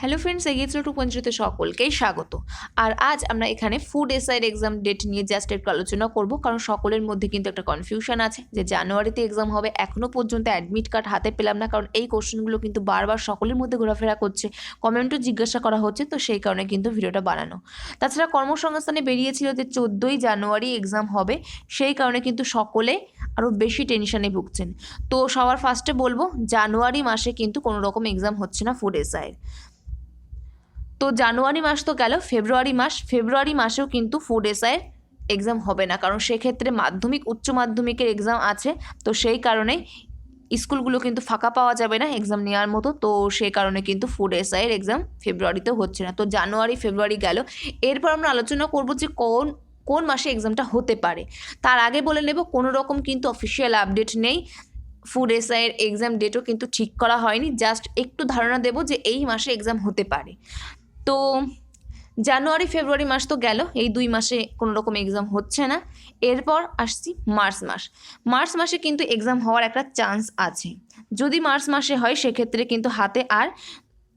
Hello friends এগিয়েছিল two পঞ্চায়েতে সকলকেই স্বাগত। আর আজ আমরা এখানে ফুড এসআইয়ের এক্সাম ডেট নিয়ে জাস্ট একটু আলোচনা করব, কারণ সকলের মধ্যে কিন্তু একটা কনফিউশন আছে যে জানুয়ারিতে এক্সাম হবে এখনও পর্যন্ত অ্যাডমিট কার্ড হাতে পেলাম না, কারণ এই কোশ্চেনগুলো কিন্তু বারবার সকলের মধ্যে ঘোরাফেরা করছে কমেন্টও জিজ্ঞাসা করা হচ্ছে, তো সেই কারণে কিন্তু ভিডিওটা বানানো। তাছাড়া কর্মসংস্থানে বেরিয়েছিল যে চোদ্দোই জানুয়ারি এক্সাম হবে, সেই কারণে কিন্তু সকলে আরও বেশি টেনশনে ভুগছেন। তো সবার ফার্স্টে বলব, জানুয়ারি মাসে কিন্তু কোনো রকম এক্সাম হচ্ছে না ফুড এসআইয়ের তো জানুয়ারি মাস তো গেল, ফেব্রুয়ারি মাস, ফেব্রুয়ারি মাসেও কিন্তু ফুড এসআইয়ের এক্সাম হবে না। কারণ সেক্ষেত্রে মাধ্যমিক, উচ্চ মাধ্যমিকের এক্সাম আছে, তো সেই কারণে স্কুলগুলো কিন্তু ফাঁকা পাওয়া যাবে না এক্সাম নেওয়ার মতো, তো সেই কারণে কিন্তু ফুড এসআইয়ের এক্সাম ফেব্রুয়ারিতেও হচ্ছে না। তো জানুয়ারি, ফেব্রুয়ারি গেল। এরপর আমরা আলোচনা করব যে কোন কোন মাসে এক্সামটা হতে পারে। তার আগে বলে নেব, কোনো রকম কিন্তু অফিসিয়াল আপডেট নেই। ফুড এসআইয়ের এক্সাম ডেটও কিন্তু ঠিক করা হয়নি। জাস্ট একটু ধারণা দেব যে এই মাসে এক্সাম হতে পারে। তো জানুয়ারি, ফেব্রুয়ারি মাস তো গেল, এই দুই মাসে কোনো রকম এক্সাম হচ্ছে না। এরপর আসছি মার্চ মাস। মার্চ মাসে কিন্তু এক্সাম হওয়ার একটা চান্স আছে। যদি মার্চ মাসে হয়, সেক্ষেত্রে কিন্তু হাতে আর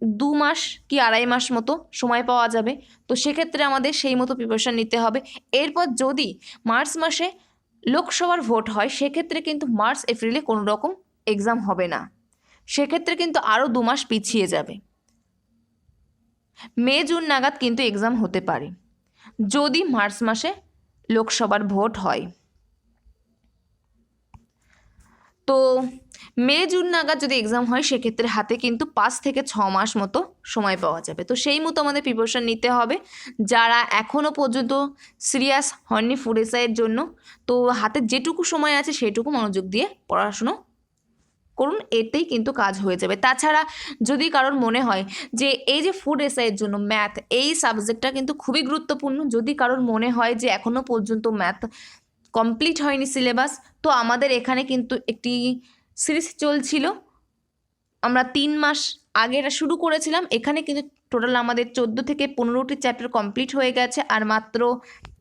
দু মাস কি আড়াই মাস মতো সময় পাওয়া যাবে। তো সেক্ষেত্রে আমাদের সেই মতো প্রিপারেশান নিতে হবে। এরপর যদি মার্চ মাসে লোকসভার ভোট হয়, সেক্ষেত্রে কিন্তু মার্চ, এপ্রিলে কোনো রকম এক্সাম হবে না। সেক্ষেত্রে কিন্তু আরও দু মাস পিছিয়ে যাবে। মে, জুন নাগাদ কিন্তু এক্সাম হতে পারে। যদি মার্চ মাসে লোকসভার ভোট হয়। তো মে, জুন নাগাদ যদি এক্সাম হয়, সেক্ষেত্রে হাতে কিন্তু পাঁচ থেকে ছ মাস মতো সময় পাওয়া যাবে। তো সেই মতো আমাদের প্রিপারেশান নিতে হবে। যারা এখনও পর্যন্ত সিরিয়াস হয়নি ফুড জন্য, তো হাতে যেটুকু সময় আছে, সেটুকু মনোযোগ দিয়ে পড়াশুনো করুন, এতেই কিন্তু কাজ হয়ে যাবে। তাছাড়া যদি কারোর মনে হয় যে, এই যে ফুড এসআইয়ের জন্য ম্যাথ এই সাবজেক্টটা কিন্তু খুবই গুরুত্বপূর্ণ। যদি কারোর মনে হয় যে এখনও পর্যন্ত ম্যাথ কমপ্লিট হয়নি সিলেবাস তো আমাদের এখানে কিন্তু একটি সিরিজ চলছিল। আমরা তিন মাস আগে এটা শুরু করেছিলাম। এখানে কিন্তু টোটাল আমাদের চোদ্দ থেকে পনেরোটি চ্যাপ্টার কমপ্লিট হয়ে গেছে, আর মাত্র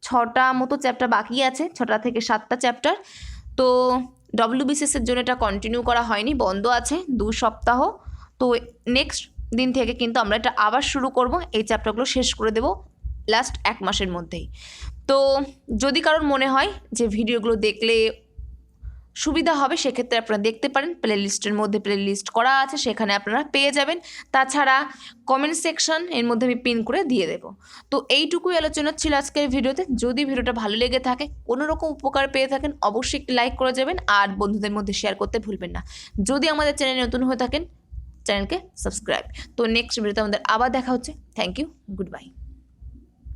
ছটা মতো চ্যাপ্টার বাকি আছে, ছটা থেকে সাতটা চ্যাপ্টার তো ডব্লিউবিসিএসের জন্য এটা কন্টিনিউ করা হয়নি, বন্ধ আছে দু সপ্তাহ। তো নেক্সট দিন থেকে কিন্তু আমরা এটা আবার শুরু করব, এই চ্যাপ্টারগুলো শেষ করে দেব লাস্ট এক মাসের মধ্যেই। তো যদি কারোর মনে হয় যে ভিডিওগুলো দেখলে সুবিধা হবে, সেক্ষেত্রে আপনারা দেখতে পারেন প্লে লিস্টের মধ্যে প্লে লিস্ট করা আছে, সেখানে আপনারা পেয়ে যাবেন। তাছাড়া কমেন্ট সেকশন এর মধ্যে আমি পিন করে দিয়ে দেবো। তো এইটুকুই আলোচনা ছিল আজকের ভিডিওতে। যদি ভিডিওটা ভালো লেগে থাকে কোনো রকম উপকার পেয়ে থাকেন, অবশ্যই একটি লাইক করে যাবেন আর বন্ধুদের মধ্যে শেয়ার করতে ভুলবেন না। যদি আমাদের চ্যানেলে নতুন হয়ে থাকেন চ্যানেলকে সাবস্ক্রাইব তো নেক্সট ভিডিওতে আমাদের আবার দেখা হচ্ছে। Thank you good bye